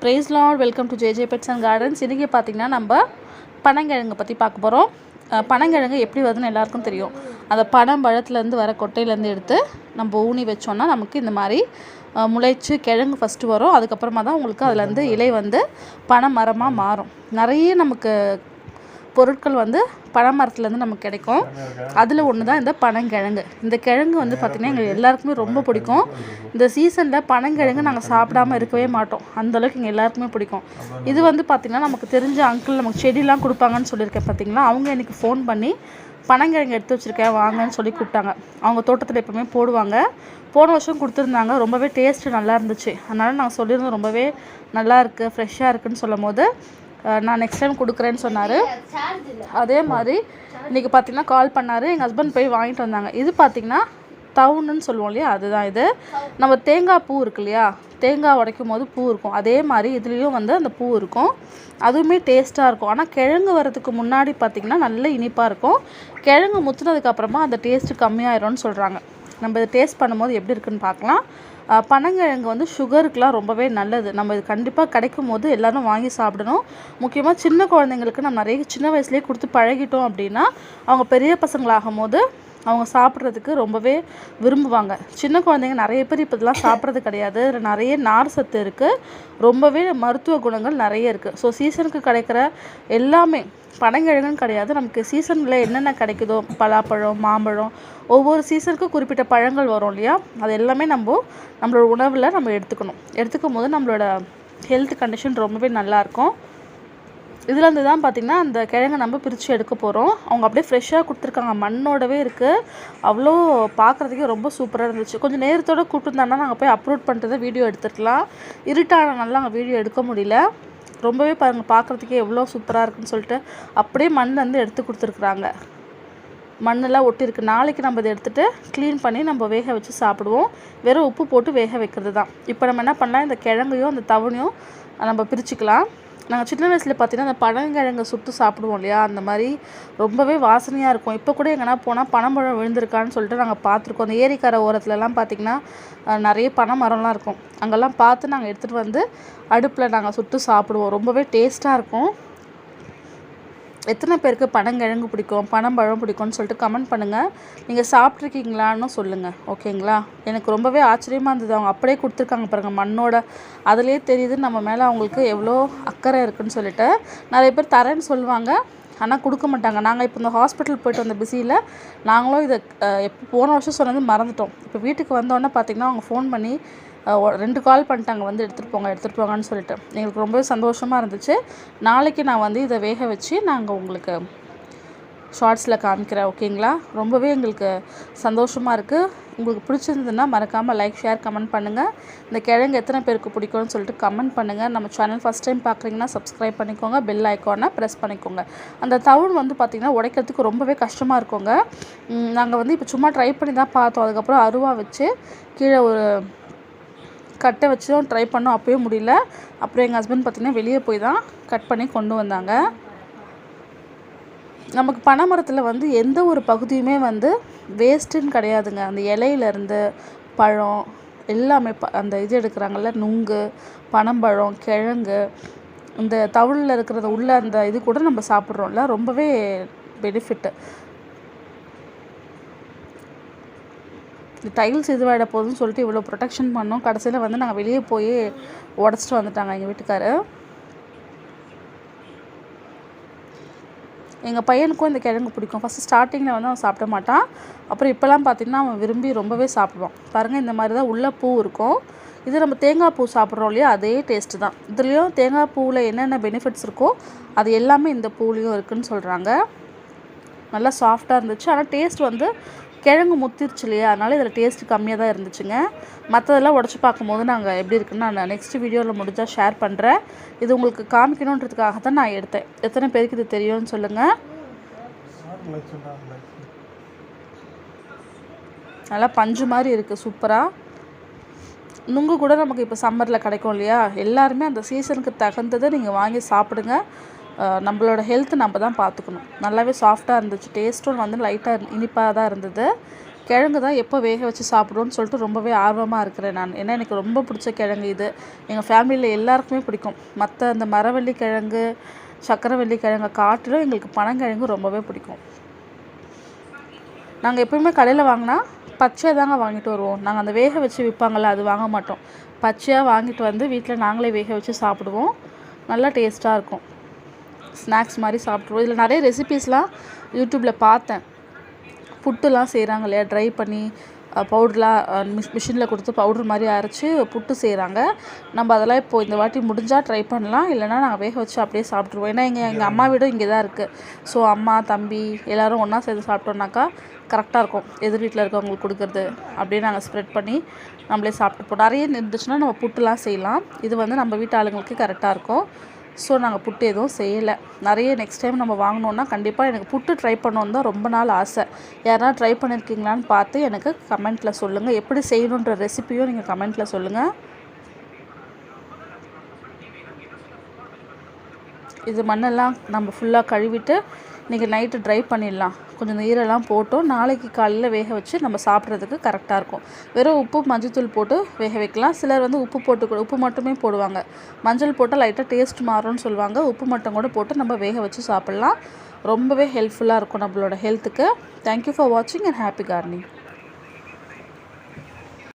Praise lord welcome to JJ pets and gardens இன்றைக்கி பார்த்திங்கன்னா நம்ம பனங்கிழங்கு பற்றி பார்க்க போகிறோம் பனங்கிழங்கு எப்படி வருதுன்னு எல்லாருக்கும் தெரியும். அந்த பனம் பழத்துலேருந்து வர கொட்டையிலேருந்து எடுத்து நம்ம ஊனி வச்சோன்னா நமக்கு இந்த மாதிரி முளைச்சு கிழங்கு ஃபஸ்ட்டு வரும். அதுக்கப்புறமா தான் உங்களுக்கு அதுலேருந்து இலை வந்து பனை மரமாக மாறும். நிறைய நமக்கு பொருட்கள் வந்து பனைமரத்துலேருந்து நமக்கு கிடைக்கும். அதில் ஒன்று தான் இந்த பனங்கிழங்கு. இந்த கிழங்கு வந்து பார்த்திங்கன்னா எங்களுக்கு எல்லாருக்குமே ரொம்ப பிடிக்கும். இந்த சீசனில் பனங்கிழங்கு நாங்கள் சாப்பிடாம இருக்கவே மாட்டோம். அந்தளவுக்கு எங்கள் எல்லாருக்குமே பிடிக்கும். இது வந்து பார்த்திங்கன்னா நமக்கு தெரிஞ்ச அங்கிள் நமக்கு செடிலாம் கொடுப்பாங்கன்னு சொல்லியிருக்கேன் பார்த்திங்களா? அவங்க எனக்கு ஃபோன் பண்ணி பனங்கிழங்கு எடுத்து வச்சுருக்கேன் வாங்கன்னு சொல்லி கூப்பிட்டாங்க. அவங்க தோட்டத்தில் எப்போவுமே போடுவாங்க. போன வருஷம் கொடுத்துருந்தாங்க. ரொம்பவே டேஸ்ட்டு நல்லா இருந்துச்சு. அதனால் நாங்கள் சொல்லியிருந்தோம் ரொம்பவே நல்லா இருக்குது ஃப்ரெஷ்ஷாக இருக்குன்னு சொல்லும் போது நான் நெக்ஸ்ட் டைம் கொடுக்குறேன்னு சொன்னார். அதே மாதிரி இன்றைக்கி பார்த்தீங்கன்னா கால் பண்ணார். எங்கள் ஹஸ்பண்ட் போய் வாங்கிட்டு வந்தாங்க. இது பார்த்திங்கன்னா டவுனுன்னு சொல்லுவோம் இல்லையா? அதுதான் இது. நம்ம தேங்காய் பூ இருக்கு இல்லையா? தேங்காய் உடைக்கும் போது பூ இருக்கும். அதே மாதிரி இதுலேயும் வந்து அந்த பூ இருக்கும். அதுவுமே டேஸ்ட்டாக இருக்கும். ஆனால் கிழங்கு வரதுக்கு முன்னாடி பார்த்திங்கன்னா நல்ல இனிப்பாக இருக்கும். கிழங்கு முத்துனதுக்கப்புறமா அந்த டேஸ்ட்டு கம்மியாயிரும்னு சொல்கிறாங்க நம்ம இதை டேஸ்ட் பண்ணும்போது எப்படி இருக்குன்னு பார்க்கலாம். பனங்கிழங்கு வந்து சுகருக்குலாம் ரொம்பவே நல்லது. நம்ம இது கண்டிப்பாக கிடைக்கும் போது எல்லாரும் வாங்கி சாப்பிடணும். முக்கியமாக சின்ன குழந்தைங்களுக்கு நம்ம நிறைய சின்ன வயசுலேயே கொடுத்து பழகிட்டோம் அப்படின்னா அவங்க பெரிய பசங்களாகும் போது அவங்க சாப்பிட்றதுக்கு ரொம்பவே விரும்புவாங்க. சின்ன குழந்தைங்க நிறைய பேர் இப்போ இதெல்லாம் சாப்பிட்றது கிடையாது. நிறைய நார் சத்து இருக்குது ரொம்பவே மருத்துவ குணங்கள் நிறைய இருக்குது ஸோ சீசனுக்கு கிடைக்கிற எல்லாமே பனங்கிழங்குன்னு கிடையாது. நமக்கு சீசனில் என்னென்ன கிடைக்குதோ பலாப்பழம் மாம்பழம் ஒவ்வொரு சீசனுக்கும் குறிப்பிட்ட பழங்கள் வரும் இல்லையா? அது எல்லாமே நம்ம நம்மளோட உணவில் நம்ம எடுத்துக்கணும். எடுத்துக்கும் போது நம்மளோட ஹெல்த் கண்டிஷன் ரொம்பவே நல்லாயிருக்கும் இதுலேருந்து தான் பார்த்திங்கன்னா அந்த கிழங்கை நம்ம பிரித்து எடுக்க போகிறோம் அவங்க அப்படியே ஃப்ரெஷ்ஷாக கொடுத்துருக்காங்க. மண்ணோடவே இருக்குது அவ்வளோ பார்க்குறதுக்கே ரொம்ப சூப்பராக இருந்துச்சு. கொஞ்சம் நேரத்தோட கூப்பிட்டுருந்தாங்கன்னா நாங்கள் போய் அப்லோட் பண்ணுறதை வீடியோ எடுத்துருக்கலாம். இருட்டானனால நாங்கள் வீடியோ எடுக்க முடியல. ரொம்பவே பாருங்கள் பார்க்குறதுக்கே எவ்வளோ சூப்பராக இருக்குன்னு சொல்லிட்டு அப்படியே மண் வந்து எடுத்து கொடுத்துருக்குறாங்க. மண்ணெல்லாம் ஒட்டியிருக்கு. நாளைக்கு நம்ம இதை எடுத்துகிட்டு க்ளீன் பண்ணி நம்ம வேக வச்சு சாப்பிடுவோம். வெறும் உப்பு போட்டு வேக வைக்கிறது தான் இப்போ நம்ம என்ன பண்ணலாம்? இந்த கிழங்கையும் அந்த தவணையும் நம்ம பிரிச்சுக்கலாம். நாங்கள் சின்ன வயசில் பார்த்தீங்கன்னா அந்த பனங்கிழங்கை சுட்டு சாப்பிடுவோம் இல்லையா? அந்த மாதிரி ரொம்பவே வாசனையாக இருக்கும். இப்போ கூட எங்கன்னா போனால் பனம்பழம் விழுந்திருக்கான்னு சொல்லிட்டு நாங்கள் பார்த்துருக்கோம் அந்த ஏரிக்கரை ஓரத்துலலாம் பார்த்திங்கன்னா நிறைய பனை மரம்லாம் இருக்கும். அங்கெல்லாம் பார்த்து நாங்கள் எடுத்துகிட்டு வந்து அடுப்பில் நாங்கள் சுட்டு சாப்பிடுவோம். ரொம்பவே டேஸ்ட்டாக இருக்கும். எத்தனை பேருக்கு பனங்கிழங்கு பிடிக்கும் பனம்பழம் பிடிக்கும்னு சொல்லிட்டு கமெண்ட் பண்ணுங்கள் நீங்கள் சாப்பிட்ருக்கீங்களான்னு சொல்லுங்கள் ஓகேங்களா எனக்கு ரொம்பவே ஆச்சரியமாக இருந்தது. அவங்க அப்படியே கொடுத்துருக்காங்க பாருங்கள் மண்ணோட அதுலேயே தெரியுது நம்ம மேலே அவங்களுக்கு எவ்வளோ அக்கறை இருக்குன்னு சொல்லிட்டு. நிறைய பேர் தரேன்னு சொல்லுவாங்க. ஆனால் கொடுக்க மாட்டாங்க. நாங்கள் இப்போ இந்த ஹாஸ்பிட்டல் போயிட்டு வந்த பிஸியில் நாங்களும் இதை எப்போ போன வருஷம் சொன்னது மறந்துட்டோம். இப்போ வீட்டுக்கு வந்தோடனே பார்த்திங்கன்னா அவங்க ஃபோன் பண்ணி ரெண்டு கால் பண்ணிட்டாங்க. வந்து எடுத்துகிட்டு போங்க எடுத்துகிட்டு போங்கன்னு சொல்லிட்டு. எங்களுக்கு ரொம்பவே சந்தோஷமாக இருந்துச்சு. நாளைக்கு நான் வந்து இதை வேக வச்சு நாங்கள் உங்களுக்கு ஷார்ட்ஸில் காமிக்கிறேன் ஓகேங்களா? ரொம்பவே எங்களுக்கு சந்தோஷமாக இருக்குது உங்களுக்கு பிடிச்சிருந்ததுன்னா மறக்காமல் லைக் ஷேர் கமெண்ட் பண்ணுங்கள் இந்த கிழங்கு எத்தனை பேருக்கு பிடிக்கும்னு சொல்லிட்டு கமெண்ட் பண்ணுங்கள் நம்ம சேனல் ஃபஸ்ட் டைம் பார்க்குறீங்கன்னா சப்ஸ்கிரைப் பண்ணிக்கோங்க. பெல் ஐக்கானை ப்ரெஸ் பண்ணிக்கோங்க. அந்த தவுள் வந்து பார்த்திங்கன்னா உடைக்கிறதுக்கு ரொம்பவே கஷ்டமாக இருக்குங்க. நாங்கள் வந்து இப்போ சும்மா ட்ரை பண்ணி தான் பார்த்தோம். அதுக்கப்புறம் அருவா வச்சு கீழே ஒரு கட்டை வச்சு தான் ட்ரை பண்ணோம். அப்பயும் முடியல. அப்புறம் எங்கள் ஹஸ்பண்ட் பார்த்திங்கன்னா வெளியே போய் தான் கட் பண்ணி கொண்டு வந்தாங்க. நமக்கு பனைமரத்தில் வந்து எந்த ஒரு பகுதியுமே வந்து வேஸ்ட்டுன்னு கிடையாதுங்க. அந்த இலையிலேருந்து பழம் எல்லாமே ப அந்த இது எடுக்கிறாங்கள்ல நுங்கு பனம்பழம் கிழங்கு இந்த தவிழில் இருக்கிறத உள்ள அந்த இது கூட நம்ம சாப்பிட்றோம்ல ரொம்பவே பெனிஃபிட்டு டைல்ஸ் இதுவாகிட போகுதுன்னு சொல்லிட்டு இவ்வளோ ப்ரொடெக்ஷன் பண்ணோம். கடைசியில் வந்து நாங்கள் வெளியே போய் உடச்சிட்டு வந்துட்டாங்க எங்கள் வீட்டுக்காரர் எங்கள் பையனுக்கும் இந்த கிழங்கு பிடிக்கும். ஃபஸ்ட்டு ஸ்டார்டிங்கில் வந்து அவன் சாப்பிட மாட்டான். அப்புறம் இப்போலாம் பார்த்திங்கன்னா அவன் விரும்பி ரொம்பவே சாப்பிடுவான். பாருங்கள் இந்த மாதிரி தான் உள்ள பூ இருக்கும். இது நம்ம தேங்காய் பூ சாப்பிட்றோம் இல்லையா? அதே டேஸ்ட்டு தான். இதுலேயும் தேங்காய் பூவில் என்னென்ன பெனிஃபிட்ஸ் இருக்கோ அது எல்லாமே இந்த பூலேயும் இருக்குதுன்னு சொல்கிறாங்க நல்லா சாஃப்டாக இருந்துச்சு. ஆனால் டேஸ்ட் வந்து கிழங்கு முத்திருச்சு இல்லையா? அதனால இதில் டேஸ்ட் கம்மியாக தான் இருந்துச்சுங்க. மற்றதெல்லாம் உடச்சி பார்க்கும்போது நாங்கள் எப்படி இருக்குன்னு நான் நெக்ஸ்ட் வீடியோவில் முடிஞ்சால் ஷேர் பண்ணுறேன் இது உங்களுக்கு காமிக்கணுன்றதுக்காக தான் நான் எடுத்தேன். எத்தனை பேருக்கு இது தெரியும்னு சொல்லுங்கள் நல்லா பஞ்சு மாதிரி இருக்குது சூப்பராக நுங்கு கூட நமக்கு இப்போ சம்மரில் கிடைக்கும் இல்லையா? எல்லாருமே அந்த சீசனுக்கு தகுந்ததை நீங்கள் வாங்கி சாப்பிடுங்க. நம்மளோட ஹெல்த் நம்ம தான் பார்த்துக்கணும். நல்லாவே சாஃப்டாக இருந்துச்சு. டேஸ்ட்டும் வந்து லைட்டாக இனிப்பாக தான் இருந்தது. கிழங்கு தான் எப்போ வேக வச்சு சாப்பிடுவோன்னு சொல்லிட்டு ரொம்பவே ஆர்வமாக இருக்கிறேன் நான். ஏன்னா எனக்கு ரொம்ப பிடிச்ச கிழங்கு இது. எங்கள் ஃபேமிலியில் எல்லாருக்குமே பிடிக்கும். மற்ற அந்த மரவள்ளி கிழங்கு சக்கரவள்ளி கிழங்கு காட்டிலும் எங்களுக்கு பனங்கிழங்கு ரொம்பவே பிடிக்கும். நாங்கள் எப்பவுமே கடையில் வாங்கினா பச்சையாக தாங்க வாங்கிட்டு வருவோம். நாங்கள் அந்த வேக வச்சு விற்பாங்கள்ல அது வாங்க மாட்டோம். பச்சையாக வாங்கிட்டு வந்து வீட்டில் நாங்களே வேக வச்சு சாப்பிடுவோம். நல்லா டேஸ்ட்டாக இருக்கும். ஸ்நாக்ஸ் மாதிரி சாப்பிட்ருவோம். இதில் நிறைய ரெசிபீஸ்லாம் யூடியூப்பில் பார்த்தேன். புட்டுலாம் செய்கிறாங்க இல்லையா? ட்ரை பண்ணி பவுடர்லாம் மிஷ் மிஷினில் கொடுத்து பவுடர் மாதிரி அரைச்சி புட்டு செய்கிறாங்க நம்ம அதெல்லாம் இப்போது இந்த வாட்டி முடிஞ்சால் ட்ரை பண்ணலாம். இல்லைனா நாங்கள் வேக வச்சு அப்படியே சாப்பிட்ருவோம். ஏன்னா எங்கள் எங்கள் அம்மா வீடும் இங்கே தான் இருக்குது ஸோ அம்மா தம்பி எல்லோரும் ஒன்றா சேர்ந்து சாப்பிட்டோம்னாக்கா கரெக்டாக இருக்கும். எதிர் வீட்டில் இருக்கவங்களுக்கு கொடுக்குறது அப்படியே நாங்கள் ஸ்ப்ரெட் பண்ணி நம்மளே சாப்பிட்டுப்போம். நிறைய இருந்துச்சுன்னா நம்ம புட்டுலாம் செய்யலாம். இது வந்து நம்ம வீட்டு ஆளுங்களுக்கு கரெக்டாக இருக்கும். ஸோ நாங்கள் புட்டு எதுவும் செய்யலை. நிறைய நெக்ஸ்ட் டைம் நம்ம வாங்கினோன்னா கண்டிப்பாக எனக்கு புட்டு ட்ரை பண்ணணுன்னு தான் ரொம்ப நாள் ஆசை. யாரா ட்ரை பண்ணியிருக்கீங்களான்னு பார்த்து எனக்கு கமெண்ட்டில் சொல்லுங்கள் எப்படி செய்யணுன்ற ரெசிபியும் நீங்கள் கமெண்ட்டில் சொல்லுங்கள் இது மண்ணெல்லாம் நம்ம ஃபுல்லாக கழுவிட்டு இன்றைக்கி நைட்டு ட்ரை பண்ணிடலாம். கொஞ்சம் நீரெல்லாம் போட்டோம் நாளைக்கு காலையில் வேக வச்சு நம்ம சாப்பிட்றதுக்கு கரெக்டாக இருக்கும். வெறும் உப்பு மஞ்சத்தூள் போட்டு வேக வைக்கலாம். சிலர் வந்து உப்பு போட்டு கூட உப்பு மட்டுமே போடுவாங்க. மஞ்சள் போட்டால் லைட்டாக டேஸ்ட் மாறும்னு சொல்லுவாங்க. உப்பு மட்டும் கூட போட்டு நம்ம வேக வச்சு சாப்பிட்லாம். ரொம்பவே ஹெல்ப்ஃபுல்லாக இருக்கும் நம்மளோட ஹெல்த்துக்கு தேங்க்யூ ஃபார் வாட்சிங் அண்ட் ஹாப்பி கார்னிங்